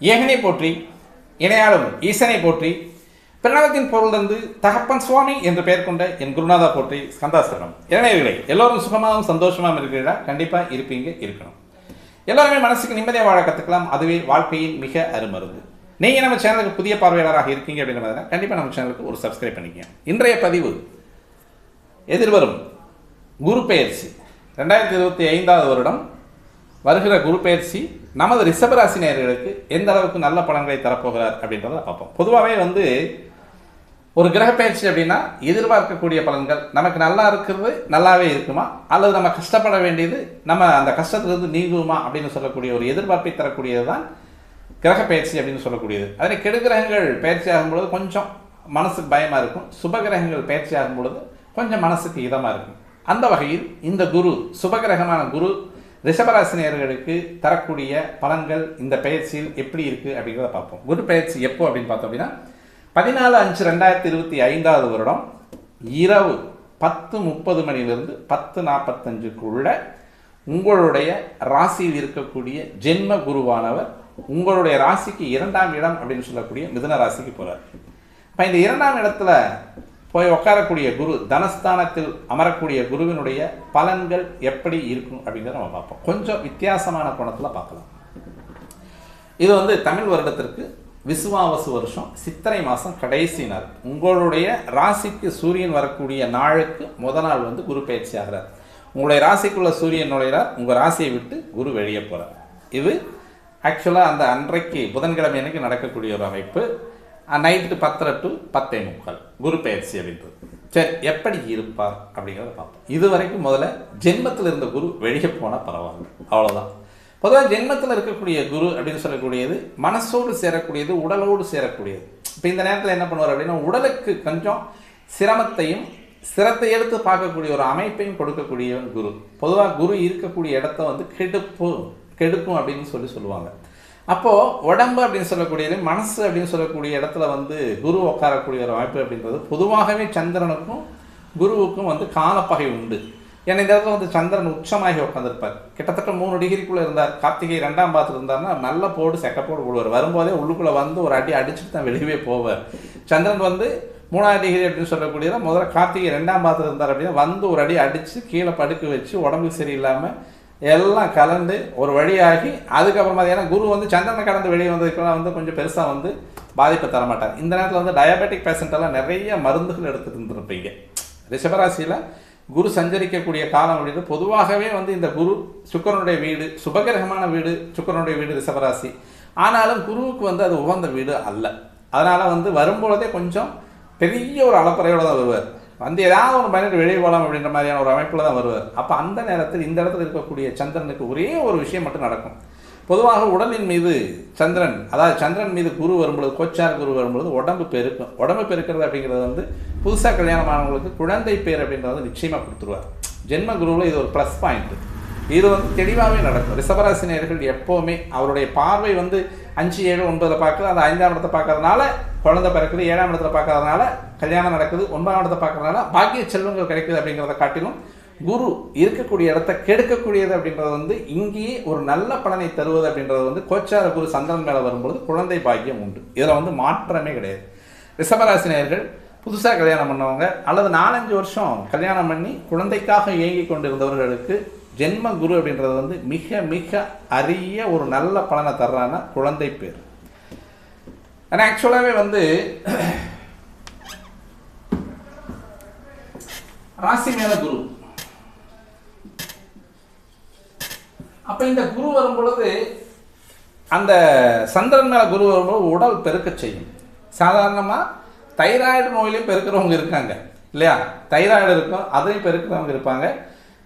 ஏகனை போற்றி இணையாளும் ஈசனை போற்றி பிரணவத்தின் பொருளிலிருந்து தகப்பன் சுவாமி என்று பெயர் கொண்ட என் குருநாதா போற்றி ஸ்கந்தாசிரமம் இளைஞர்களே எல்லோரும் சுகமாகவும் சந்தோஷமாகவும் இருக்கிறீர்களா? கண்டிப்பாக இருப்பீங்க இருக்கணும். எல்லாருமே மனசுக்கு நிம்மதியாக வாழ கற்றுக்கலாம் அதுவே வாழ்க்கையின் மிக அருமருந்து. நீங்கள் நம்ம சேனலுக்கு புதிய பார்வையாளராக இருக்கீங்க அப்படின்னு கண்டிப்பாக நம்ம சேனலுக்கு ஒரு சப்ஸ்கிரைப் பண்ணிக்கங்க. இன்றைய பதிவு எதிர்வரும் குரு பெயர்ச்சி. ரெண்டாயிரத்தி இருபத்தி ஐந்தாவது வருடம் வருகிற குரு பெயர்ச்சி நமது ரிஷபராசி நேர்களுக்கு எந்த அளவுக்கு நல்ல பலன்களை தரப்போகிறார் அப்படின்றத பார்ப்போம். பொதுவாகவே வந்து ஒரு கிரக பயிற்சி அப்படின்னா எதிர்பார்க்கக்கூடிய பலன்கள் நமக்கு நல்லா இருக்கிறது நல்லாவே இருக்குமா? அல்லது நம்ம கஷ்டப்பட வேண்டியது நம்ம அந்த கஷ்டத்திலிருந்து நீங்குமா அப்படின்னு சொல்லக்கூடிய ஒரு எதிர்பார்ப்பை தரக்கூடியது தான் கிரக பயிற்சி அப்படின்னு சொல்லக்கூடியது. அதில் கெடுகிரகங்கள் பயிற்சி ஆகும்பொழுது கொஞ்சம் மனசுக்கு பயமாக இருக்கும். சுபகிரகங்கள் பயிற்சி ஆகும்பொழுது கொஞ்சம் மனசுக்கு இதமாக இருக்கும். அந்த வகையில் இந்த குரு சுபகிரகமான குரு ரிஷபராசினியர்களுக்கு தரக்கூடிய பலன்கள் இந்த பயிற்சியில் எப்படி இருக்குது அப்படிங்கிறத பார்ப்போம். குரு பயிற்சி எப்போ அப்படின்னு பார்த்தோம் அப்படின்னா பதினாலு அஞ்சு ரெண்டாயிரத்தி இருபத்தி ஐந்தாவது வருடம் இரவு பத்து முப்பது மணிலிருந்து பத்து நாற்பத்தஞ்சுக்குள்ள உங்களுடைய ராசியில் இருக்கக்கூடிய ஜென்ம குருவானவர் உங்களுடைய ராசிக்கு இரண்டாம் இடம் அப்படின்னு சொல்லக்கூடிய மிதுன ராசிக்கு போகிறார் இப்போ இந்த இரண்டாம் இடத்துல போய் உட்காரக்கூடிய குரு தனஸ்தானத்தில் அமரக்கூடிய குருவினுடைய பலன்கள் எப்படி இருக்கும் அப்படிங்கிறத நம்ம பார்ப்போம். கொஞ்சம் வித்தியாசமான கோணத்தில் பார்க்கலாம். இது வந்து தமிழ் வருடத்திற்கு விசுவாவசு வருஷம் சித்திரை மாதம் கடைசி நாள். உங்களுடைய ராசிக்கு சூரியன் வரக்கூடிய நாளுக்கு முத நாள் வந்து குரு பயிற்சி ஆகிறார். உங்களுடைய ராசிக்குள்ள சூரியன் நுழைகிறார் உங்கள் ராசியை விட்டு குரு வெளியே போகிறார் இது ஆக்சுவலாக அந்த அன்றைக்கு புதன்கிழமை அன்னைக்கு நடக்கக்கூடிய ஒரு அமைப்பு. நைட்டு பத்தரை டு பத்தே முக்கால். குரு பயிற்சி அப்படின்றது சரி எப்படி இருப்பார் அப்படிங்கிறத பார்ப்போம். இது வரைக்கும் முதல்ல ஜென்மத்தில் இருந்த குரு வெளியே போனால் பரவாயில்ல. அவ்வளோதான் பொதுவாக ஜென்மத்தில் இருக்கக்கூடிய குரு அப்படின்னு சொல்லக்கூடியது மனசோடு சேரக்கூடியது உடலோடு சேரக்கூடியது. இப்போ இந்த நேரத்தில் என்ன பண்ணுவார் அப்படின்னா உடலுக்கு கொஞ்சம் சிரமத்தையும் சிரத்தை எடுத்து பார்க்கக்கூடிய ஒரு அமைப்பையும் கொடுக்கக்கூடியவன் குரு. பொதுவாக குரு இருக்கக்கூடிய இடத்த வந்து கெடுப்பு கெடுக்கும் அப்படின்னு சொல்லி சொல்லுவாங்க. அப்போது உடம்பு அப்படின்னு சொல்லக்கூடியது மனசு அப்படின்னு சொல்லக்கூடிய இடத்துல வந்து குரு உட்காரக்கூடிய ஒரு வாய்ப்பு அப்படின்றது பொதுவாகவே சந்திரனுக்கும் குருவுக்கும் வந்து காலப்பகை உண்டு. ஏன்னா இந்த இடத்துல வந்து சந்திரன் உச்சமாகி உட்காந்துருப்பார் கிட்டத்தட்ட மூணு டிகிரிக்குள்ளே இருந்தார். கார்த்திகை ரெண்டாம் பாத்தில் இருந்தார்னா நல்ல போடு செக்கப்போடு போடுவார். வரும்போதே உள்ளுக்குள்ளே வந்து ஒரு அடி அடிச்சுட்டு தான் வெளியவே போவார். சந்திரன் வந்து மூணாவது டிகிரி அப்படின்னு சொல்லக்கூடியதான் முதல்ல கார்த்திகை ரெண்டாம் பாத்தில் இருந்தார் அப்படின்னா வந்து ஒரு அடி அடித்து கீழே படுக்க வச்சு உடம்பு சரியில்லாமல் எல்லாம் கலந்து ஒரு வழியாகி அதுக்கப்புறம் பார்த்தீங்கன்னா குரு வந்து சந்திரனை கடந்து வெளியே வந்ததுக்கெல்லாம் வந்து கொஞ்சம் பெருசாக வந்து பாதிப்பு தர மாட்டார் இந்த நேரத்தில் வந்து டயபெட்டிக் பேஷண்ட்டெல்லாம் நிறைய மருந்துகள் எடுத்துகிட்டு இருந்திருப்பீங்க. ரிஷபராசியில் குரு சஞ்சரிக்கக்கூடிய காலம் அப்படின்னு பொதுவாகவே வந்து இந்த குரு சுக்கரனுடைய வீடு சுபகிரகமான வீடு சுக்கரனுடைய வீடு ரிஷபராசி. ஆனாலும் குருவுக்கு வந்து அது உகந்த வீடு அல்ல. அதனால் வந்து வரும்பொழுதே கொஞ்சம் பெரிய ஒரு அளப்பறையோடு தான் வருவார். வந்து ஏதாவது ஒரு பயணிட்டு வெளியே போகலாம் அப்படின்ற மாதிரியான ஒரு அமைப்பில் தான் வருவார். அப்போ அந்த நேரத்தில் இந்த இடத்துல இருக்கக்கூடிய சந்திரனுக்கு ஒரே ஒரு விஷயம் மட்டும் நடக்கும். பொதுவாக உடலின் மீது சந்திரன் அதாவது சந்திரன் மீது குரு வரும்பொழுது கோச்சார் குரு வரும்பொழுது உடம்பு பெருக்கும். உடம்பு பெருக்கிறது அப்படிங்கிறது வந்து புதுசாக கல்யாணமானவங்களுக்கு குழந்தை பேர் அப்படின்றத நிச்சயமாக கொடுத்துருவார். ஜென்ம குருவில் இது ஒரு ப்ளஸ் பாயிண்ட்டு இது வந்து தெளிவாகவே நடக்கும். ரிஷபராசினியர்கள் எப்போவுமே அவருடைய பார்வை வந்து அஞ்சு ஏழு ஒன்பதில் பார்க்குது அந்த ஐந்தாம் இடத்தை பார்க்கறதுனால குழந்தை பிறக்குது ஏழாம் இடத்துல பார்க்கறதுனால கல்யாணம் நடக்குது ஒன்பதாம் இடத்தை பார்க்கறதுனால பாக்கிய செல்வங்கள் கிடைக்குது அப்படிங்கிறத காட்டிலும் குரு இருக்கக்கூடிய இடத்த கெடுக்கக்கூடியது அப்படின்றது வந்து இங்கேயே ஒரு நல்ல பலனை தருவது அப்படின்றது வந்து கோச்சார குரு சந்திரன் மேலே வரும்பொழுது குழந்தை பாக்கியம் உண்டு. இதில் வந்து மாற்றமே கிடையாது. ரிஷபராசினியர்கள் புதுசாக கல்யாணம் பண்ணவங்க அல்லது நாலஞ்சு வருஷம் கல்யாணம் பண்ணி குழந்தைக்காக இயங்கி கொண்டிருந்தவர்களுக்கு ஜென்ம குரு அப்படின்றது வந்து மிக மிக அரிய ஒரு நல்ல பலனை தர்றான்னா குழந்தை பேர். ஆனால் ஆக்சுவலாகவே வந்து ராசி மேல குரு. அப்ப இந்த குரு வரும் பொழுது அந்த சந்திரன் மேல குரு வரும்போது உடல் பெருக்க செய்யும். சாதாரணமாக தைராய்டு நோயிலையும் பெருக்கிறவங்க இருக்காங்க இல்லையா? தைராய்டு இருக்கும் அதையும் பெருக்கிறவங்க இருப்பாங்க.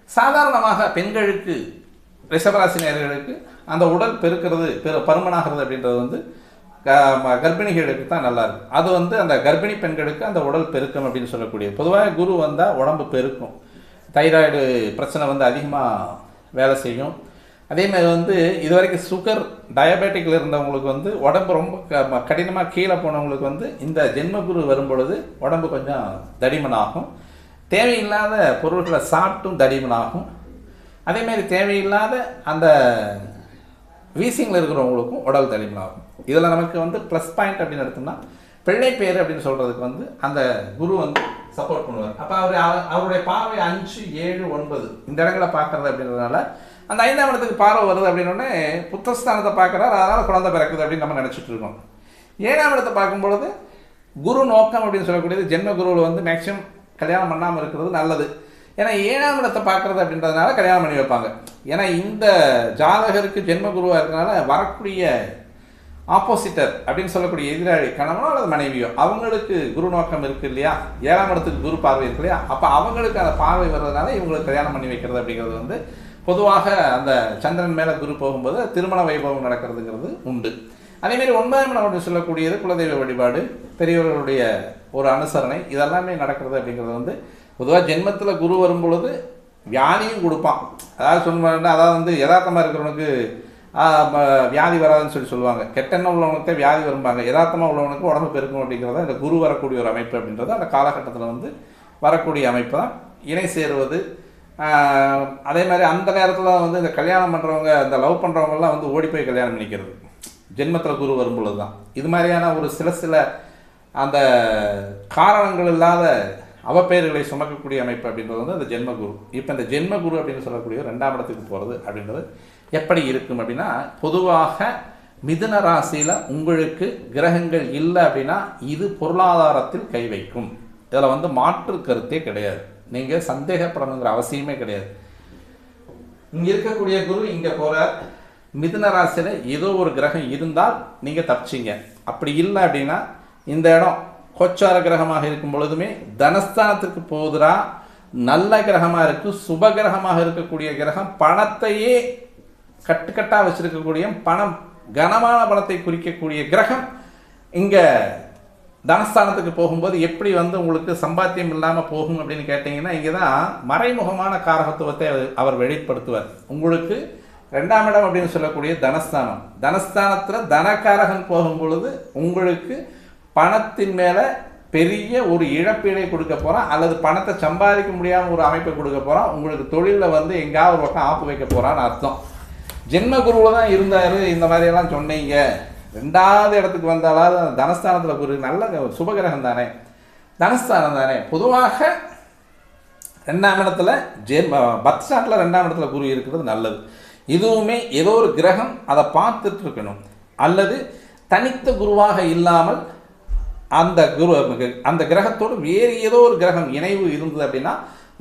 சாதாரணமாக பெண்களுக்கு ரிஷபராசி நேர்களுக்கு அந்த உடல் பெருக்கிறது பெரு பருமனாகிறது அப்படின்றது வந்து க- கர்ப்பிணிகளுக்கு தான் நல்லா இருக்கும். அது வந்து அந்த கர்ப்பிணி பெண்களுக்கு அந்த உடல் பெருக்கம் அப்படின்னு சொல்லக்கூடிய பொதுவாக குரு வந்தால் உடம்பு பெருக்கும். தைராய்டு பிரச்சனை வந்து அதிகமாக வேலை செய்யும். அதேமாதிரி வந்து இது வரைக்கும் சுகர் டயபெட்டிக்கில் இருந்தவங்களுக்கு வந்து உடம்பு ரொம்ப க கடினமாக கீழே போனவங்களுக்கு வந்து இந்த ஜென்மகுரு வரும்பொழுது உடம்பு கொஞ்சம் தடிமனாகும். தேவையில்லாத பொருள்களை சாப்பிட்டும் தடிமனாகும். அதேமாரி தேவையில்லாத அந்த வீசிங்கில் இருக்கிறவங்களுக்கும் உடல் தடிமனாகும். இதில் நமக்கு வந்து ப்ளஸ் பாயிண்ட் அப்படின்னு எடுத்தோம்னா பிள்ளை பேர் அப்படின்னு சொல்கிறதுக்கு வந்து அந்த குரு வந்து சப்போர்ட் பண்ணுவார். அப்போ அவர் அவருடைய பார்வை அஞ்சு ஏழு ஒன்பது. இந்த இடங்களை பார்க்குறது அப்படின்றதுனால அந்த ஐந்தாம் இடத்துக்கு பார்வை வருது அப்படின்னோடனே புத்தஸ்தானத்தை பார்க்குறாரு அதனால் குழந்தை பிறக்குது அப்படின்னு நம்ம நினச்சிட்டு இருக்கோம். ஏழாம் இடத்தை பார்க்கும்பொழுது குரு நோக்கம் அப்படின்னு சொல்லக்கூடியது ஜென்ம குருவில் வந்து மேக்ஸிமம் கல்யாணம் பண்ணாமல் இருக்கிறது நல்லது. ஏன்னா ஏழாம் இடத்தை பார்க்குறது அப்படின்றதுனால கல்யாணம் பண்ணி வைப்பாங்க. ஏன்னா இந்த ஜாதகருக்கு ஜென்ம குருவாக இருக்கிறனால வரக்கூடிய ஆப்போசிட்டர் அப்படின்னு சொல்லக்கூடிய எதிராளி கணவனோ அல்லது மனைவியோ அவங்களுக்கு குரு நோக்கம் இருக்குது இல்லையா? ஏழாம் இடத்துக்கு குரு பார்வை இருக்கு இல்லையா? அப்போ அவங்களுக்கு அந்த பார்வை வர்றதுனால இவங்களுக்கு கல்யாணம் பண்ணி வைக்கிறது அப்படிங்கிறது வந்து பொதுவாக அந்த சந்திரன் மேலே குரு போகும்போது திருமண வைபவம் நடக்கிறதுங்கிறது உண்டு. அதேமாரி ஒன்பதாம் இடம் அப்படின்னு சொல்லக்கூடியது குலதெய்வ வழிபாடு. பெரியவர்களுடைய ஒரு அனுசரணை. இதெல்லாமே நடக்கிறது அப்படிங்கிறது வந்து பொதுவாக ஜென்மத்தில் குரு வரும் பொழுது வியாதியும் கொடுப்பான். அதாவது சொன்ன அதாவது வந்து யதார்த்தமாக இருக்கிறவனுக்கு வியாதி வராதுன்னு சொல்லி சொல்லுவாங்க. கெட்டெண்ணம் உள்ளவனுக்கு தான் வியாதி வரும்பாங்க. யதார்த்தமாக உள்ளவனுக்கு உடம்பு பெருக்கும் அப்படிங்கிறத இந்த குரு வரக்கூடிய ஒரு அமைப்பு அப்படின்றது அந்த காலகட்டத்தில் வந்து வரக்கூடிய அமைப்பு தான். இணை சேருவது அதே மாதிரி அந்த நேரத்தில் வந்து இந்த கல்யாணம் பண்ணுறவங்க இந்த லவ் பண்ணுறவங்கலாம் வந்து ஓடி போய் கல்யாணம் பண்ணிக்கிறது. ஜென்மத்தில் குரு வரும்பொழுது தான் இது மாதிரியான ஒரு சில சில அந்த காரணங்கள் இல்லாத அவப்பெயர்களை சுமக்கக்கூடிய அமைப்பு அப்படின்றது வந்து அந்த ஜென்ம குரு இப்போ இந்த ஜென்ம குரு அப்படின்னு சொல்லக்கூடிய ரெண்டாம் இடத்துக்கு போகிறது அப்படின்றது எப்படி இருக்கும் அப்படின்னா பொதுவாக மிதுன ராசியில் உங்களுக்கு கிரகங்கள் இல்லை அப்படின்னா இது பொருளாதாரத்தில் கை வைக்கும். இதில் வந்து மாற்று கருத்தே கிடையாது. நீங்கள் சந்தேகப்படணுங்கிற அவசியமே கிடையாது. இங்கே இருக்கக்கூடிய குரு இங்கே போகிறார் மிதுன ராசியில் ஏதோ ஒரு கிரகம் இருந்தால் நீங்கள் தப்பிச்சிங்க. அப்படி இல்லை அப்படின்னா இந்த இடம் கோச்சார கிரகமாக இருக்கும் பொழுதுமே தனஸ்தானத்திற்கு போகுதுரா நல்ல கிரகமாக இருக்கு சுப கிரகமாக இருக்கக்கூடிய கிரகம் பணத்தையே கட்டுக்கட்டாக வச்சிருக்கக்கூடிய பணம் கனமான பணத்தை குறிக்கக்கூடிய கிரகம். இங்கே தனஸ்தானத்துக்கு போகும்போது எப்படி வந்து உங்களுக்கு சம்பாத்தியம் இல்லாமல் போகும் அப்படின்னு கேட்டிங்கன்னா இங்கே தான் மறைமுகமான காரகத்துவத்தை அவர் அவர் வெளிப்படுத்துவார். உங்களுக்கு ரெண்டாம் இடம் அப்படின்னு சொல்லக்கூடிய தனஸ்தானம். தனஸ்தானத்தில் தனக்காரகம் போகும் பொழுது உங்களுக்கு பணத்தின் மேலே பெரிய ஒரு இழப்பீடை கொடுக்க போகிறான் அல்லது பணத்தை சம்பாதிக்க முடியாமல் ஒரு அமைப்பை கொடுக்க போகிறான் உங்களுக்கு தொழிலில் வந்து எங்கேயாவது ஒரு பக்கம் ஆப்பு வைக்க போகிறான்னு அர்த்தம். ஜென்ம குருவில் தான் இருந்தார் இந்த மாதிரியெல்லாம் சொன்னீங்க. ரெண்டாவது இடத்துக்கு வந்தாலாவது அந்த தனஸ்தானத்தில் குரு நல்ல சுபகிரகம் தானே. தனஸ்தானம் தானே. பொதுவாக ரெண்டாம் இடத்துல ஜென் பத் ஸ்டாண்டில் ரெண்டாம் இடத்துல குரு இருக்கிறது நல்லது. இதுவுமே ஏதோ ஒரு கிரகம் அதை பார்த்துட்டு இருக்கணும். அல்லது தனித்த குருவாக இல்லாமல் அந்த குரு அந்த கிரகத்தோடு வேறு ஏதோ ஒரு கிரகம் இணைவு இருந்தது அப்படின்னா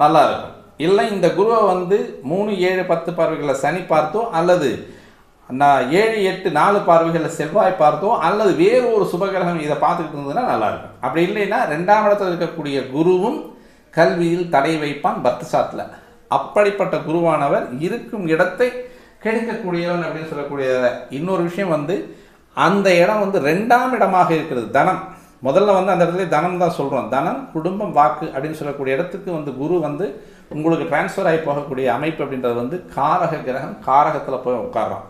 நல்லா இருக்கும். இல்லை இந்த குருவை வந்து மூணு ஏழு பத்து பார்வைகளை சனி பார்த்தோ அல்லது நான் ஏழு எட்டு நாலு பார்வைகளில் செவ்வாய் பார்த்தோ அல்லது வேறு ஒரு சுபகிரகம் இதை பார்த்துக்கிட்டு இருந்ததுன்னா நல்லாயிருக்கும் அப்படி இல்லைன்னா ரெண்டாம் இடத்துல இருக்கக்கூடிய குருவும் கல்வியில் தடை வைப்பான் பத்து சாத்தில் அப்படிப்பட்ட குருவானவர் இருக்கும் இடத்தை கெடுக்கக்கூடியவன் அப்படின்னு சொல்லக்கூடிய இன்னொரு விஷயம் வந்து அந்த இடம் வந்து ரெண்டாம் இடமாக இருக்கிறது தனம். முதல்ல வந்து அந்த இடத்துல தனம் தான் சொல்கிறோம் தனம் குடும்பம் வாக்கு அப்படின்னு சொல்லக்கூடிய இடத்துக்கு வந்து குரு வந்து உங்களுக்கு டிரான்ஸ்ஃபர் ஆகி போகக்கூடிய அமைப்பு அப்படின்றது வந்து காரக கிரகம் காரகத்தில் போய் உட்கார்றான்.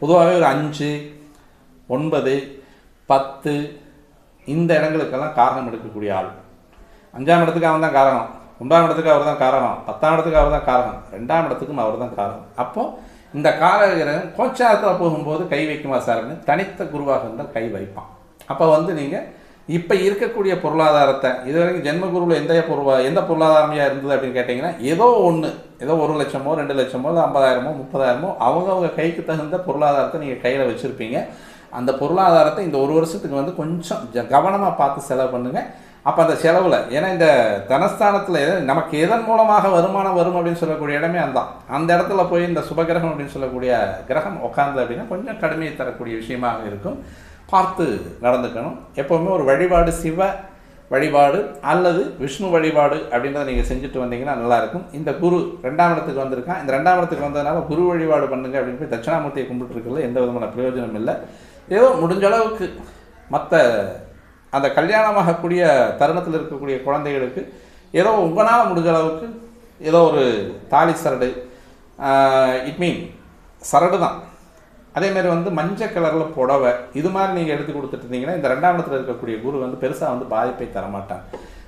பொதுவாகவே ஒரு அஞ்சு ஒன்பது பத்து இந்த இடங்களுக்கெல்லாம் காரணம் எடுக்கக்கூடிய ஆள். அஞ்சாம் இடத்துக்கு அவன் தான் காரணம். ஒன்றாம் இடத்துக்கு அவர் தான் காரணம். பத்தாம் இடத்துக்கு அவர் தான் காரணம். ரெண்டாம் இடத்துக்கும் அவர் தான் காரணம். அப்போது இந்த காரக கிரகம் கோச்சாரத்தில் போகும்போது கை வைக்குமா சார்னு தனித்த குருவாக இருந்தால் கை வைப்பான். அப்போ வந்து நீங்கள் இப்போ இருக்கக்கூடிய பொருளாதாரத்தை இது வரைக்கும் ஜென்மகுருவில் எந்த பொருளா எந்த பொருளாதாரமையாக இருந்தது அப்படின்னு கேட்டிங்கன்னா ஏதோ ஒன்று ஏதோ ஒரு லட்சமோ ரெண்டு லட்சமோ இல்லை ஐம்பதாயிரமோ முப்பதாயிரமோ அவங்கவுங்க கைக்கு தகுந்த பொருளாதாரத்தை நீங்கள் கையில் வச்சுருப்பீங்க. அந்த பொருளாதாரத்தை இந்த ஒரு வருஷத்துக்கு வந்து கொஞ்சம் கவனமாக பார்த்து செலவு பண்ணுங்கள் அப்போ அந்த செலவில் ஏன்னா இந்த தனஸ்தானத்தில் நமக்கு எதன் மூலமாக வருமானம் வரும் அப்படின்னு சொல்லக்கூடிய இடமே அதான். அந்த இடத்துல போய் இந்த சுபகிரகம் அப்படின்னு சொல்லக்கூடிய கிரகம் உட்காந்து அப்படின்னா கொஞ்சம் கடுமையை தரக்கூடிய விஷயமாக இருக்கும். பார்த்து நடந்துக்கணும். எப்போவுமே ஒரு வழிபாடு சிவ வழிபாடு அல்லது விஷ்ணு வழிபாடு அப்படின்றத நீங்கள் செஞ்சுட்டு வந்தீங்கன்னா நல்லாயிருக்கும். இந்த குரு ரெண்டாம் இடத்துக்கு வந்திருக்கான் இந்த ரெண்டாம் இடத்துக்கு வந்ததுனால குரு வழிபாடு பண்ணுங்க அப்படின்னு போய் தட்சிணாமூர்த்தியை கும்பிட்டு எந்த விதமான பிரயோஜனம் இல்லை. ஏதோ முடிஞ்ச அளவுக்கு மற்ற அந்த கல்யாணமாகக்கூடிய தருணத்தில் இருக்கக்கூடிய குழந்தைகளுக்கு ஏதோ உங்களால் முடிஞ்ச அளவுக்கு ஏதோ ஒரு தாலி சரடு இட் மீன் சரடு தான் அதேமாரி வந்து மஞ்சள் கலரில் புடவை இது மாதிரி நீங்கள் எடுத்து கொடுத்துட்டு இருந்தீங்கன்னா இந்த ரெண்டாம் இடத்துல இருக்கக்கூடிய குரு வந்து பெருசாக வந்து பாதிப்பை தரமாட்டாங்க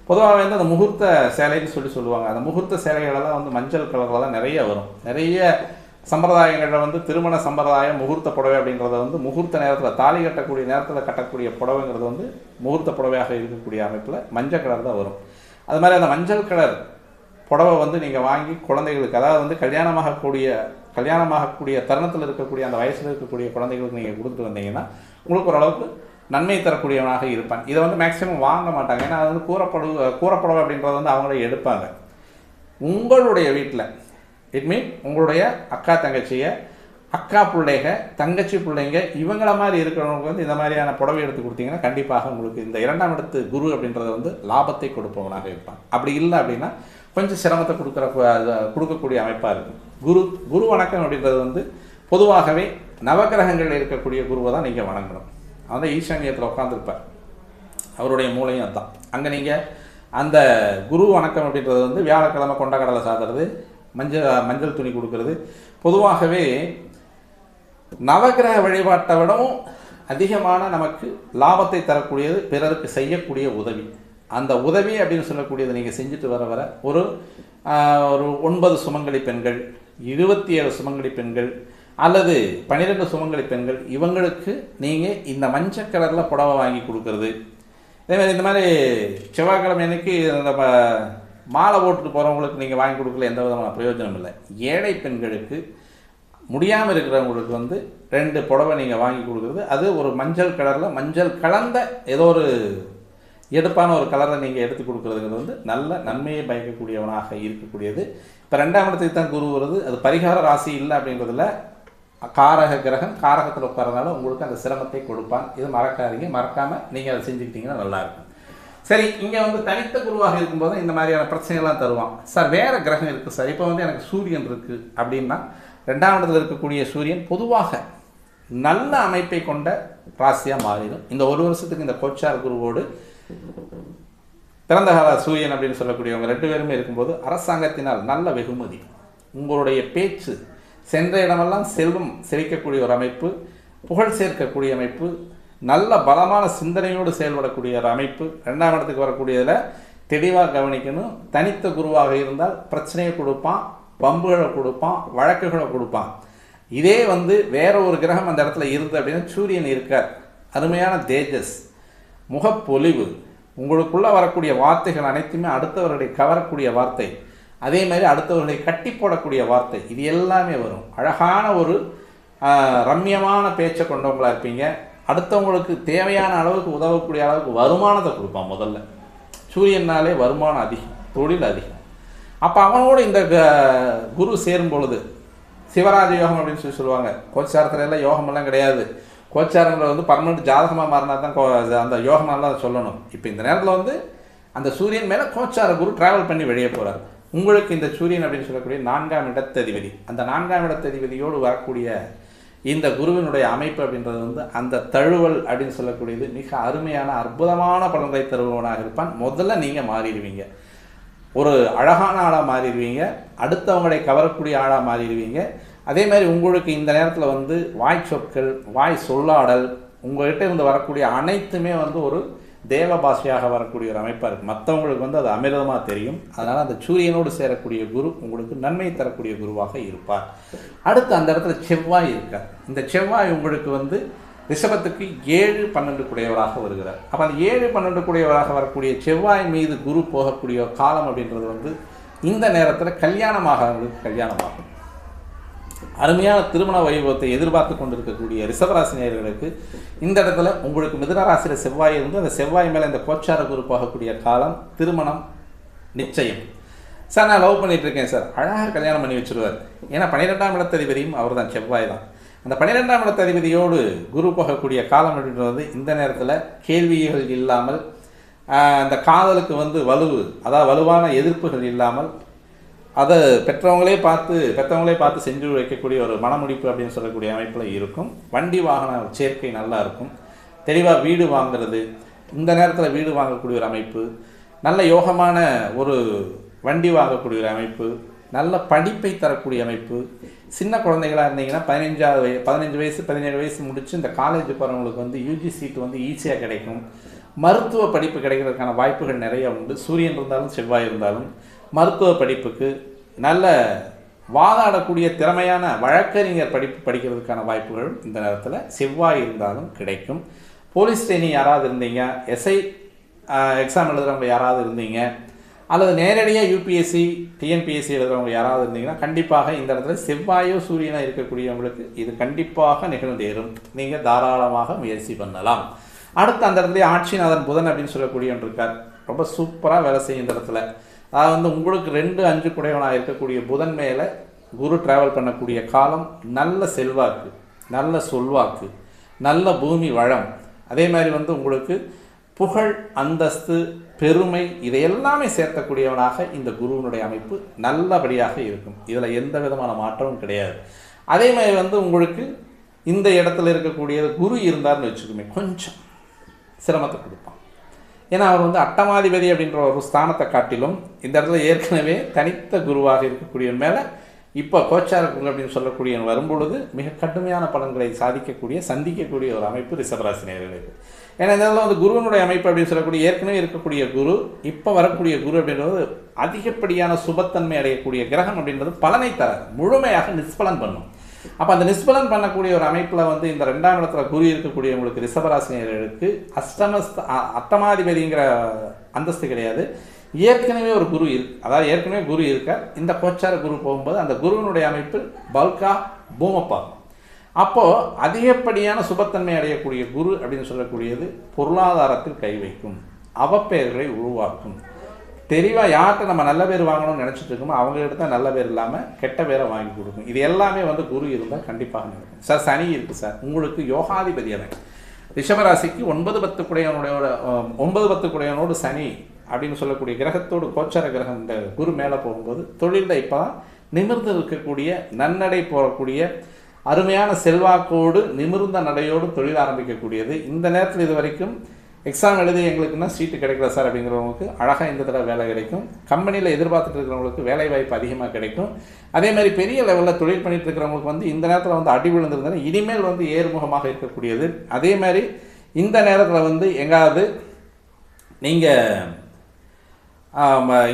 பொதுவாக வந்து அந்த முகூர்த்த சேலைன்னு சொல்லி சொல்லுவாங்க. அந்த முகூர்த்த சேலைகளெல்லாம் வந்து மஞ்சள் கலரில் தான் நிறைய வரும். நிறைய சம்பிரதாயங்களில் வந்து திருமண சம்பிரதாயம் முகூர்த்த புடவை அப்படிங்கிறத வந்து முகூர்த்த நேரத்தில் தாலி கட்டக்கூடிய நேரத்தில் கட்டக்கூடிய புடவைங்கிறது வந்து முகூர்த்த புடவையாக இருக்கக்கூடிய அமைப்பில் மஞ்சள் கலர் தான் வரும். அது மாதிரி அந்த மஞ்சள் கலர் புடவை வந்து நீங்கள் வாங்கி குழந்தைகளுக்கு அதாவது வந்து கல்யாணமாகக்கூடிய கல்யாணமாகக்கூடிய தருணத்தில் இருக்கக்கூடிய அந்த வயசில் இருக்கக்கூடிய குழந்தைகளுக்கு நீங்கள் கொடுத்துட்டு வந்தீங்கன்னா உங்களுக்கு ஓரளவுக்கு நன்மை தரக்கூடியவனாக இருப்பான். இதை வந்து மேக்ஸிமம் வாங்க மாட்டாங்க. ஏன்னா அது வந்து கூறப்படு கூறப்புடவை அப்படின்றத வந்து அவங்களே எடுப்பாங்க. உங்களுடைய வீட்டில் இட் மீன் உங்களுடைய அக்கா தங்கச்சியை அக்கா பிள்ளைங்க தங்கச்சி பிள்ளைங்க இவங்கள மாதிரி இருக்கிறவங்களுக்கு வந்து இந்த மாதிரியான புடவை எடுத்து கொடுத்தீங்கன்னா கண்டிப்பாக உங்களுக்கு இந்த இரண்டாம் இடத்து குரு அப்படின்றது வந்து லாபத்தை கொடுப்பவனாக இருப்பான். அப்படி இல்லை அப்படின்னா கொஞ்சம் சிரமத்தை கொடுக்குற கொடுக்கக்கூடிய அமைப்பாக இருக்கும். குரு குரு வணக்கம் அப்படின்றது வந்து பொதுவாகவே நவகிரகங்களில் இருக்கக்கூடிய குருவை தான் நீங்கள் வணங்கணும். அவன் தான் ஈசானியத்தில் உட்காந்துருப்பார் அவருடைய மூளையும் அதுதான் அங்கே நீங்கள் அந்த குரு வணக்கம் அப்படின்றது வந்து வியாழக்கிழமை கொண்டக்கடலை சாதுறது மஞ்சள் மஞ்சள் துணி கொடுக்கறது. பொதுவாகவே நவகிரக வழிபாட்டை விடவும் அதிகமான நமக்கு லாபத்தை தரக்கூடியது பிறருக்கு செய்யக்கூடிய உதவி. அந்த உதவி அப்படின்னு சொல்லக்கூடியதை நீங்கள் செஞ்சுட்டு வர வர ஒரு ஒரு ஒன்பது சுமங்கலி பெண்கள் இருபத்தி ஏழு சுமங்கலி பெண்கள் அல்லது பன்னிரெண்டு சுமங்கலி பெண்கள் இவங்களுக்கு நீங்கள் இந்த மஞ்சள் கலரில் புடவை வாங்கி கொடுக்கறது. இதேமாதிரி இந்த மாதிரி செவ்வாய்க்கிழமை அன்னைக்கு இந்த மாலை போட்டுட்டு போகிறவங்களுக்கு நீங்கள் வாங்கி கொடுக்கல எந்த விதமான பிரயோஜனம் இல்லை. ஏழை பெண்களுக்கு முடியாமல் இருக்கிறவங்களுக்கு வந்து ரெண்டு புடவை நீங்கள் வாங்கி கொடுக்குறது. அது ஒரு மஞ்சள் கலரில் மஞ்சள் கலந்த ஏதோ ஒரு எடுப்பான ஒரு கலரை நீங்கள் எடுத்து கொடுக்குறதுங்கிறது வந்து நல்ல நன்மையை பயக்கக்கூடியவனாக இருக்கக்கூடியது. இப்போ ரெண்டாம் இடத்துக்கு தான் குரு வருது. அது பரிகார ராசி இல்லை அப்படின்றதுல காரக கிரகம் காரகத்தில் உட்காரனால உங்களுக்கு அந்த சிரமத்தை கொடுப்பான். இது மறக்காதீங்க. மறக்காமல் நீங்கள் அதை செஞ்சுக்கிட்டீங்கன்னா நல்லாயிருக்கும் சரி இங்கே வந்து தனித்த குருவாக இருக்கும்போது இந்த மாதிரியான பிரச்சனைகள்லாம் தருவான். சார் வேறு கிரகம் இருக்குது சார். இப்போ வந்து எனக்கு சூரியன் இருக்குது அப்படின்னா ரெண்டாம் இடத்துல இருக்கக்கூடிய சூரியன் பொதுவாக நல்ல அமைப்பை கொண்ட ராசியாக மாறிடும். இந்த ஒரு வருஷத்துக்கு இந்த கோச்சார் குருவோடு பிறந்தகால சூரியன் அப்படின்னு சொல்லக்கூடியவங்க ரெண்டு பேருமே இருக்கும்போது அரசாங்கத்தினால் நல்ல வெகுமதி. உங்களுடைய பேச்சு சென்ற இடமெல்லாம் செல்வம் செழிக்கக்கூடிய ஒரு அமைப்பு புகழ் சேர்க்கக்கூடிய அமைப்பு நல்ல பலமான சிந்தனையோடு செயல்படக்கூடிய ஒரு அமைப்பு ரெண்டாம் இடத்துக்கு வரக்கூடியதில் தெளிவாக கவனிக்கணும். தனித்த குருவாக இருந்தால் பிரச்சனையை கொடுப்பான் பம்புகளை கொடுப்பான் வழக்குகளை கொடுப்பான். இதே வந்து வேற ஒரு கிரகம் அந்த இடத்துல இருந்து அப்படின்னா சூரியன் இருக்கார். அருமையான தேஜஸ். முகப்பொலிவு. உங்களுக்குள்ளே வரக்கூடிய வார்த்தைகள் அனைத்துமே அடுத்தவர்களை கவரக்கூடிய வார்த்தை. அதே மாதிரி அடுத்தவர்களை கட்டி போடக்கூடிய வார்த்தை. இது எல்லாமே வரும். அழகான ஒரு ரம்யமான பேச்சை கொண்டவங்களாக இருப்பீங்க. அடுத்தவங்களுக்கு தேவையான அளவுக்கு உதவக்கூடிய அளவுக்கு வருமானத்தை கொடுப்பான் முதல்ல. சூரியனாலே வருமானம் அதிகம் தொழில் அதிகம். அப்போ அவனோடு இந்த க- குரு சேரும் பொழுது சிவராஜ யோகம் அப்படின்னு சொல்லி சொல்லுவாங்க. கோச்சாரத்துல எல்லாம் யோகமெல்லாம் கிடையாது. கோச்சாரங்களை வந்து பர்மனெண்ட் ஜாதகமாக மாறினா தான் கோ- அந்த அதை சொல்லணும். இப்போ இந்த நேரத்தில் வந்து அந்த சூரியன் மேலே கோச்சார குரு டிராவல் பண்ணி வெளியே போகிறார் உங்களுக்கு இந்த சூரியன் அப்படின்னு சொல்லக்கூடிய நான்காம் இடத்ததிபதி அந்த நான்காம் இடத்ததிபதியோடு வரக்கூடிய இந்த குருவினுடைய அமைப்பு அப்படின்றது வந்து அந்த தழுவல் அப்படின்னு சொல்லக்கூடியது மிக அருமையான அற்புதமான பலன்களை தருபவனாக இருப்பான். முதல்ல நீங்கள் மாறிடுவீங்க. ஒரு அழகான ஆளாக மாறிடுவீங்க. அடுத்தவங்களை கவரக்கூடிய ஆளாக மாறிடுவீங்க. அதே மாதிரி உங்களுக்கு இந்த நேரத்தில் வந்து வாய் சொற்கள் வாய் சொல்லாடல் உங்கள்கிட்ட இருந்து வரக்கூடிய அனைத்துமே வந்து ஒரு தேவ பாஷையாக வரக்கூடிய ஒரு அமைப்பாக இருக்குது மற்றவங்களுக்கு வந்து அது அமிர்தமாக தெரியும். அதனால் அந்த சூரியனோடு சேரக்கூடிய குரு உங்களுக்கு நன்மை தரக்கூடிய குருவாக இருப்பார். அடுத்து அந்த இடத்துல செவ்வாய் இருக்கார். இந்த செவ்வாய் உங்களுக்கு வந்து ரிஷபத்துக்கு ஏழு பன்னெண்டு குடையவராக வருகிறார். அப்போ அந்த ஏழு பன்னெண்டு குடையவராக வரக்கூடிய செவ்வாய் மீது குரு போகக்கூடிய காலம் அப்படின்றது வந்து இந்த நேரத்தில் கல்யாணமாகவங்களுக்கு கல்யாணமாகும். அருமையான திருமண வைபவத்தை எதிர்பார்த்து கொண்டிருக்கக்கூடிய ரிஷபராசினியர்களுக்கு இந்த இடத்துல உங்களுக்கு மிதனராசியில் செவ்வாய் இருந்து அந்த செவ்வாய் மேலே இந்த கோச்சார குரு போகக்கூடிய காலம் திருமணம் நிச்சயம். சார் நான் லவ் பண்ணிட்டு இருக்கேன் சார். அழகாக கல்யாணம் பண்ணி வச்சுருவார். ஏன்னா பன்னிரெண்டாம் இடத்ததிபதியும் அவர் தான் செவ்வாய் தான். அந்த பன்னிரெண்டாம் இடத்ததிபதியோடு குரு போகக்கூடிய காலம் அப்படின்றது வந்து இந்த நேரத்தில் கேள்விகள் இல்லாமல் அந்த காதலுக்கு வந்து வலுவு அதாவது வலுவான எதிர்ப்புகள் இல்லாமல் அதை பெற்றவங்களே பார்த்து பெற்றவங்களே பார்த்து செஞ்சு வைக்கக்கூடிய ஒரு மனமுடிப்பு அப்படின்னு சொல்லக்கூடிய அமைப்பில் இருக்கும். வண்டி வாகன சேர்க்கை நல்லா இருக்கும். தெளிவாக வீடு வாங்குறது இந்த நேரத்தில் வீடு வாங்கக்கூடிய ஒரு அமைப்பு நல்ல யோகமான ஒரு வண்டி வாங்கக்கூடிய ஒரு அமைப்பு நல்ல படிப்பை தரக்கூடிய அமைப்பு. சின்ன குழந்தைகளாக இருந்தீங்கன்னா பதினஞ்சாவது வய பதினஞ்சு வயசு பதினேழு வயசு முடித்து இந்த காலேஜ் போகிறவங்களுக்கு வந்து யூஜி சீட் வந்து ஈஸியாக கிடைக்கும். மருத்துவ படிப்பு கிடைக்கிறதுக்கான வாய்ப்புகள் நிறைய உண்டு. சூரியன் இருந்தாலும் செவ்வாய் இருந்தாலும். மருத்துவ படிப்புக்கு நல்ல வாதாடக்கூடிய திறமையான வழக்கறிஞர் படிப்பு படிக்கிறதுக்கான வாய்ப்புகள் இந்த நேரத்தில் செவ்வாய் இருந்தாலும் கிடைக்கும். போலீஸ் ட்ரெயினிங் யாராவது இருந்தீங்க? எஸ்ஐ எக்ஸாம் எழுதுகிறவங்க யாராவது இருந்தீங்க? அல்லது நேரடியாக யூபிஎஸ்சி டிஎன்பிஎஸ்சி எழுதுகிறவங்க யாராவது இருந்தீங்கன்னா கண்டிப்பாக இந்த இடத்துல செவ்வாயோ சூரியனாக இருக்கக்கூடியவங்களுக்கு இது கண்டிப்பாக நிகழ்ந்தேறும். நீங்கள் தாராளமாக முயற்சி பண்ணலாம். அடுத்து அந்த இடத்துல ஆட்சிநாதன் புதன் அப்படின்னு சொல்லக்கூடியவன் இருக்கார். ரொம்ப சூப்பராக வேலை செய்யும் இந்த இடத்துல. அதாவது வந்து உங்களுக்கு ரெண்டு அஞ்சு குடையவனாக இருக்கக்கூடிய புதன் மேலே குரு ட்ராவல் பண்ணக்கூடிய காலம் நல்ல செல்வாக்கு நல்ல சொல்வாக்கு நல்ல பூமி வளம். அதே மாதிரி வந்து உங்களுக்கு புகழ் அந்தஸ்து பெருமை இதை எல்லாமே சேர்க்கக்கூடியவனாக இந்த குருவினுடைய அமைப்பு நல்லபடியாக இருக்கும். இதில் எந்த விதமான மாற்றமும் கிடையாது. அதே மாதிரி வந்து உங்களுக்கு இந்த இடத்துல இருக்கக்கூடிய குரு இருந்தார்னு வச்சுக்கோமே கொஞ்சம் சிரமத்தை கொடுப்பான். ஏன்னா அவர் வந்து அட்டமாதிபதி அப்படின்ற ஒரு ஸ்தானத்தை காட்டிலும் இந்த இடத்துல ஏற்கனவே தனித்த குருவாக இருக்கக்கூடிய மேலே இப்போ கோச்சார குரு அப்படின்னு சொல்லக்கூடிய வரும்பொழுது மிக கடுமையான பலன்களை சாதிக்கக்கூடிய சந்திக்கக்கூடிய ஒரு அமைப்பு ரிஷபராசி நேர்களுக்கு ஏன்னா இந்த வந்து குருவனுடைய அமைப்பு அப்படின்னு சொல்லக்கூடிய ஏற்கனவே இருக்கக்கூடிய குரு இப்போ வரக்கூடிய குரு அப்படின்றது அதிகப்படியான சுபத்தன்மை அடையக்கூடிய கிரகம் அப்படின்றது பலனை தராது. முழுமையாக நிஷ்பலன் பண்ணும். அப்போ அந்த நிஷ்பலன் பண்ணக்கூடிய ஒரு அமைப்பில் வந்து இந்த ரெண்டாம் இடத்துல குரு இருக்கக்கூடியவங்களுக்கு ரிஷபராசினியர்களுக்கு அஷ்டமஸ்த அ- அந்தஸ்து கிடையாது. ஏற்கனவே ஒரு குரு இருக்கு அதாவது ஏற்கனவே குரு இருக்க இந்த கோச்சார குரு போகும்போது அந்த குருவினுடைய அமைப்பு பல்கா பூமப்பாகும் அப்போது அதிகப்படியான சுபத்தன்மை அடையக்கூடிய குரு அப்படின்னு சொல்லக்கூடியது பொருளாதாரத்தில் கை வைக்கும். அவப்பெயர்களை உருவாக்கும். தெளிவாக யார்கிட்ட நம்ம நல்ல பேர் வாங்கணும்னு நினச்சிட்டு இருக்கோமோ அவங்ககிட்ட தான் நல்ல பேர் இல்லாமல் கெட்ட பேரை வாங்கி கொடுக்கும். இது எல்லாமே வந்து குரு இருந்தால் கண்டிப்பாக நடக்கும். சார் சனி இருக்குது சார். உங்களுக்கு யோகாதிபதி அவன். ரிஷபராசிக்கு ஒன்பது பத்து குடையவனுடைய ஒன்பது பத்து குடையவனோடு சனி அப்படின்னு சொல்லக்கூடிய கிரகத்தோடு கோச்சர கிரகம் இந்த குரு மேலே போகும்போது தொழிலில் இப்போ தான் நிமிர்ந்து இருக்கக்கூடிய நன்னடை போகக்கூடிய அருமையான செல்வாக்கோடு நிமிர்ந்த நடையோடு தொழில் ஆரம்பிக்கக்கூடியது. இந்த நேரத்தில் இது வரைக்கும் எக்ஸாம் எழுதி எங்களுக்குன்னா சீட்டு கிடைக்கல சார் அப்படிங்கிறவங்களுக்கு அழகாக இந்த தடவை வேலை கிடைக்கும். கம்பெனியில் எதிர்பார்த்துட்டு இருக்கிறவங்களுக்கு வேலை வாய்ப்பு அதிகமாக கிடைக்கும். அதே மாதிரி பெரிய லெவலில் தொழில் பண்ணிட்டு இருக்கிறவங்களுக்கு வந்து இந்த நேரத்தில் வந்து அடி விழுந்திருந்தாலும் இனிமேல் வந்து ஏறுமுகமாக இருக்கக்கூடியது. அதே மாதிரி இந்த நேரத்தில் வந்து எங்காவது நீங்கள்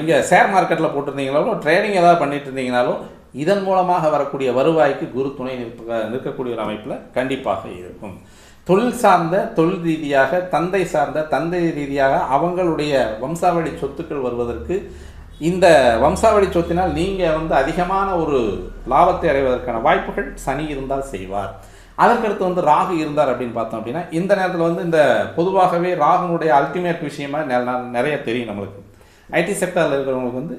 இங்கே ஷேர் மார்க்கெட்டில் போட்டிருந்தீங்கனாலும் ட்ரேடிங் ஏதாவது பண்ணிட்டு இருந்தீங்கனாலும் இதன் மூலமாக வரக்கூடிய வருவாய்க்கு குரு துணை நிற்க நிற்கக்கூடிய ஒரு அமைப்பில் கண்டிப்பாக இருக்கும். தொழில் சார்ந்த தொழில் ரீதியாக தந்தை சார்ந்த தந்தை ரீதியாக அவங்களுடைய வம்சாவளி சொத்துக்கள் வருவதற்கு இந்த வம்சாவளி சொத்தினால் நீங்கள் வந்து அதிகமான ஒரு லாபத்தை அடைவதற்கான வாய்ப்புகள் சனி இருந்தால் செய்வார். அதற்கடுத்து வந்து ராகு இருந்தார் அப்படின்னு பார்த்தோம் அப்படின்னா இந்த நேரத்தில் வந்து இந்த பொதுவாகவே ராகுனுடைய அல்டிமேட் விஷயமா நிறைய தெரியும் நம்மளுக்கு. ஐடி செக்டரில் இருக்கிறவங்களுக்கு வந்து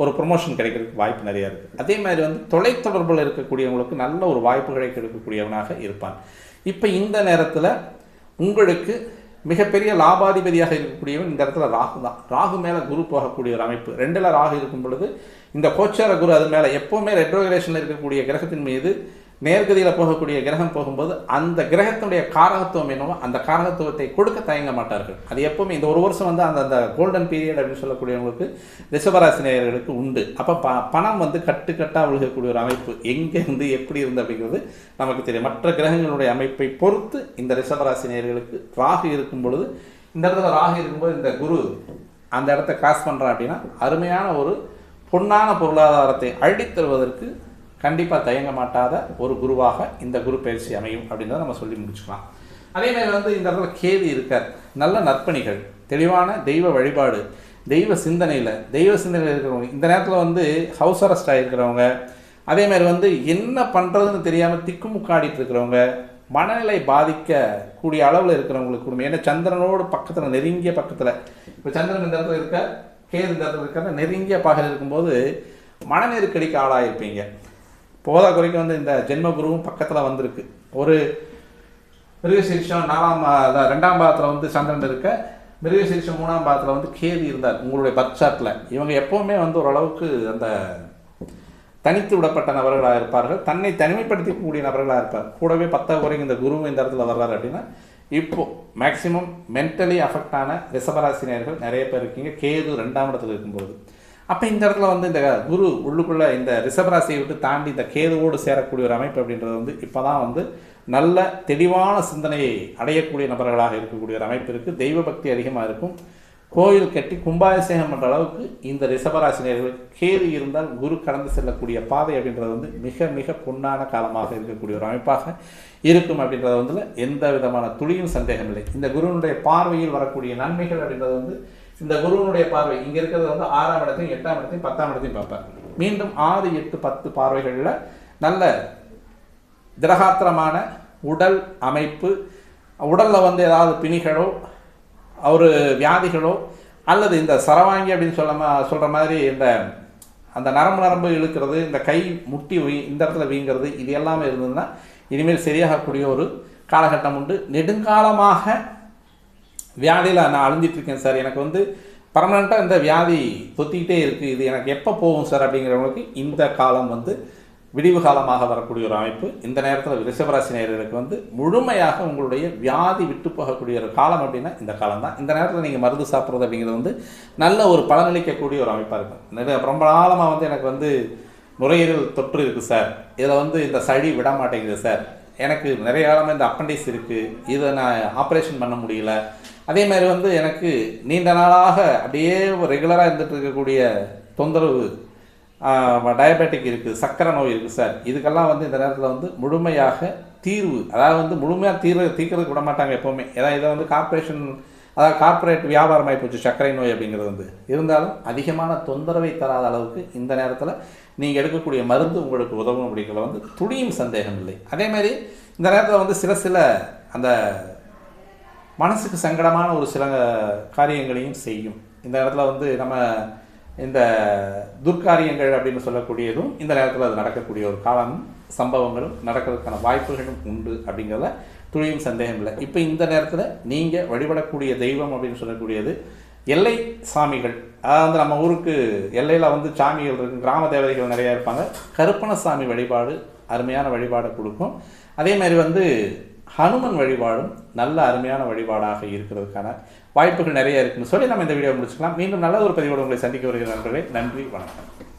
ஒரு ப்ரொமோஷன் கிடைக்கிறதுக்கு வாய்ப்பு நிறையா இருக்குது அதே மாதிரி வந்து தொலைத்தொடர்பில் இருக்கக்கூடியவங்களுக்கு நல்ல ஒரு வாய்ப்புகளை கிடைக்கக்கூடியவனாக இருப்பான். இப்போ இந்த நேரத்தில் உங்களுக்கு மிகப்பெரிய லாபாதிபதியாக இருக்கக்கூடியவன் இந்த இடத்துல ராகு தான். ராகு மேலே குரு போகக்கூடிய ஒரு அமைப்பு. ரெண்டில் ராகு இருக்கும் பொழுது இந்த கோச்சார குரு அது மேலே எப்போவுமே ரெட்ரோகிரேஷனில் இருக்கக்கூடிய கிரகத்தின் மீது நேர்கதியில் போகக்கூடிய கிரகம் போகும்போது அந்த கிரகத்தினுடைய காரகத்துவம் என்னவோ அந்த காரகத்துவத்தை கொடுக்க தயங்க மாட்டார்கள். அது எப்பவுமே இந்த ஒரு வருஷம் வந்து அந்த அந்த கோல்டன் பீரியட் அப்படின்னு சொல்லக்கூடியவங்களுக்கு ரிஷபராசினியர்களுக்கு உண்டு. அப்போ ப பணம் வந்து கட்டுக்கட்டாக விழுகக்கூடிய ஒரு அமைப்பு எங்கேருந்து எப்படி இருந்து அப்படிங்கிறது நமக்கு தெரியும். மற்ற கிரகங்களுடைய அமைப்பை பொறுத்து இந்த ரிஷபராசினியர்களுக்கு ராகு இருக்கும் பொழுது இந்த இடத்துல ராகு இருக்கும்போது இந்த குரு அந்த இடத்த காசு பண்ணுறான் அப்படின்னா அருமையான ஒரு பொன்னான பொருளாதாரத்தை அழித்தருவதற்கு கண்டிப்பாக தயங்க மாட்டாத ஒரு குருவாக இந்த குரு பயிற்சி அமையும் அப்படின்றத நம்ம சொல்லி முடிச்சுக்கலாம். அதே மாதிரி வந்து இந்த இடத்துல கேது இருக்கார். நல்ல நற்பணிகள் தெளிவான தெய்வ வழிபாடு தெய்வ சிந்தனையில் தெய்வ சிந்தனையில் இருக்கிறவங்க இந்த நேரத்தில் வந்து ஹவுஸ் அரெஸ்ட் ஆகிருக்கிறவங்க அதே மாதிரி வந்து என்ன பண்ணுறதுன்னு தெரியாமல் திக்குமுக்காடிட்டு இருக்கிறவங்க மனநிலை பாதிக்கக்கூடிய அளவில் இருக்கிறவங்களுக்கு குடும்பம் ஏன்னா சந்திரனோடு பக்கத்தில் நெருங்கிய பக்கத்தில் இப்போ சந்திரன் இந்த இடத்துல இருக்க கேது இந்த இடத்துல இருக்கிற நெருங்கிய பகல் இருக்கும்போது மன நெருக்கடிக்கு ஆளாயிருப்பீங்க. போதா குறைக்கு வந்து இந்த ஜென்ம குருவும் பக்கத்தில் வந்திருக்கு. ஒரு மிருகசீரிஷம் நாலாம் அதான் ரெண்டாம் பாதத்தில் வந்து சந்திரன் இருக்க மிருகசீரிஷம் மூணாம் பாதத்தில் வந்து கேது இருந்தார் உங்களுடைய பர்த் சார்ட்டில் இவங்க எப்போவுமே வந்து ஓரளவுக்கு அந்த தனித்து விடப்பட்ட நபர்களாக இருப்பார்கள். தன்னை தனிமைப்படுத்திக்கக்கூடிய நபர்களாக இருப்பார். கூடவே பத்தாவது குறைக்கு இந்த குருவும் இந்த இடத்துல வர்றாரு அப்படின்னா இப்போ மேக்சிமம் மென்டலி அஃபெக்டான ரிசபராசினியர்கள் நிறைய பேர் இருக்கீங்க. கேது ரெண்டாம் இடத்துல இருக்கும்போது. அப்போ இந்த இடத்துல வந்து இந்த குரு உள்ளுக்குள்ள இந்த ரிஷபராசியை விட்டு தாண்டி இந்த கேதுவோடு சேரக்கூடிய ஒரு அமைப்பு அப்படின்றது வந்து இப்போ தான் வந்து நல்ல தெளிவான சிந்தனையை அடையக்கூடிய நபர்களாக இருக்கக்கூடிய ஒரு அமைப்பு இருக்குது தெய்வ பக்தி அதிகமாக இருக்கும். கோயில் கட்டி கும்பாபிஷேகம் பண்ணுற அளவுக்கு இந்த ரிஷபராசினியர்கள் கேது இருந்தால் குரு கடந்து செல்லக்கூடிய பாதை அப்படின்றது வந்து மிக மிக பொன்னான காலமாக இருக்கக்கூடிய ஒரு அமைப்பாக இருக்கும் அப்படின்றது வந்து எந்த விதமான துளியும் சந்தேகம் இல்லை இந்த குருவினுடைய பார்வையில் வரக்கூடிய நன்மைகள் அப்படின்றது வந்து இந்த குருவினுடைய பார்வை இங்கே இருக்கிறது வந்து ஆறாம் இடத்தையும் எட்டாம் இடத்தையும் பத்தாம் இடத்தையும் பார்ப்பார். மீண்டும் ஆறு எட்டு பத்து பார்வைகளில் நல்ல திரகாத்திரமான உடல் அமைப்பு உடலில் வந்து ஏதாவது பிணிகளோ ஒரு வியாதிகளோ அல்லது இந்த சரவாங்கி அப்படின்னு சொல்ல மா- மாதிரி இந்த அந்த நரம்பு நரம்பு இழுக்கிறது இந்த கை முட்டி வீ இந்த இடத்துல வீங்கிறது இது எல்லாமே இருந்ததுன்னா இனிமேல் சரியாகக்கூடிய ஒரு காலகட்டம் உண்டு. நெடுங்காலமாக வியாதியில் நான் அழிஞ்சிட்டு இருக்கேன் சார். எனக்கு வந்து பர்மனெண்ட்டாக இந்த வியாதி தொத்திக்கிட்டே இருக்குது இது எனக்கு எப்போ போகும் சார் அப்படிங்கிறவங்களுக்கு இந்த காலம் வந்து விடிவு காலமாக வரக்கூடிய ஒரு அமைப்பு. இந்த நேரத்தில் ரிஷபராசி நேயர்களுக்கு வந்து முழுமையாக உங்களுடைய வியாதி விட்டு போகக்கூடிய ஒரு காலம் அப்படின்னா இந்த காலம் தான். இந்த நேரத்தில் நீங்கள் மருந்து சாப்பிட்றது அப்படிங்கிறது வந்து நல்ல ஒரு பலனளிக்கக்கூடிய ஒரு அமைப்பாக இருக்கும். ரொம்ப காலமாக வந்து எனக்கு வந்து நுரையீரல் தொற்று இருக்குது சார். இதில் வந்து இந்த சளி விட மாட்டேங்குது சார். எனக்கு நிறைய காலமாக இந்த அப்பண்டிஸ் இருக்குது இதை நான் ஆப்ரேஷன் பண்ண முடியல. அதே மாதிரி வந்து எனக்கு நீண்ட நாளாக அப்படியே ரெகுலராக இருந்துகிட்டு இருக்கக்கூடிய தொந்தரவு டயபெட்டிக் இருக்குது சக்கரை நோய் இருக்குது சார். இதுக்கெல்லாம் வந்து இந்த நேரத்தில் வந்து முழுமையாக தீர்வு அதாவது வந்து முழுமையாக தீர தீர்க்கிறதுக்கு விட மாட்டாங்க எப்போவுமே. ஏன்னா இதை வந்து கார்ப்பரேஷன் அதாவது கார்ப்பரேட் வியாபாரமாகி போச்சு சர்க்கரை நோய் அப்படிங்கிறது வந்து. இருந்தாலும் அதிகமான தொந்தரவை தராத அளவுக்கு இந்த நேரத்தில் நீங்கள் எடுக்கக்கூடிய மருந்து உங்களுக்கு உதவும் அப்படிங்கிறத வந்து துணியும் சந்தேகம் இல்லை. அதே மாதிரி இந்த நேரத்தில் வந்து சில சில அந்த மனசுக்கு சங்கடமான ஒரு சில காரியங்களையும் செய்யும். இந்த இடத்துல வந்து நம்ம இந்த துர்க்காரியங்கள் அப்படின்னு சொல்லக்கூடியதும் இந்த நேரத்தில் அது நடக்கக்கூடிய ஒரு காலம் சம்பவங்களும் நடக்கிறதுக்கான வாய்ப்புகளும் உண்டு அப்படிங்கிறத துளியும் சந்தேகம் இல்லை. இப்போ இந்த நேரத்தில் நீங்கள் வழிபடக்கூடிய தெய்வம் அப்படின்னு சொல்லக்கூடியது எல்லை சாமிகள். அதாவது வந்து நம்ம ஊருக்கு எல்லையில் வந்து சாமிகள் இருக்கும் கிராம தேவதைகள் நிறையா இருப்பாங்க. கருப்பணசாமி வழிபாடு அருமையான வழிபாடை கொடுக்கும். அதே மாதிரி வந்து ஹனுமன் வழிபாடும் நல்ல அருமையான வழிபாடாக இருக்கிறதுக்கான வாய்ப்புகள் நிறைய இருக்குன்னு சொல்லி நம்ம இந்த வீடியோ முடிச்சுக்கலாம். மீண்டும் நல்ல ஒரு பதிவோடு உங்களை சந்திக்க வருகிற நண்பர்களே. நன்றி வணக்கம்.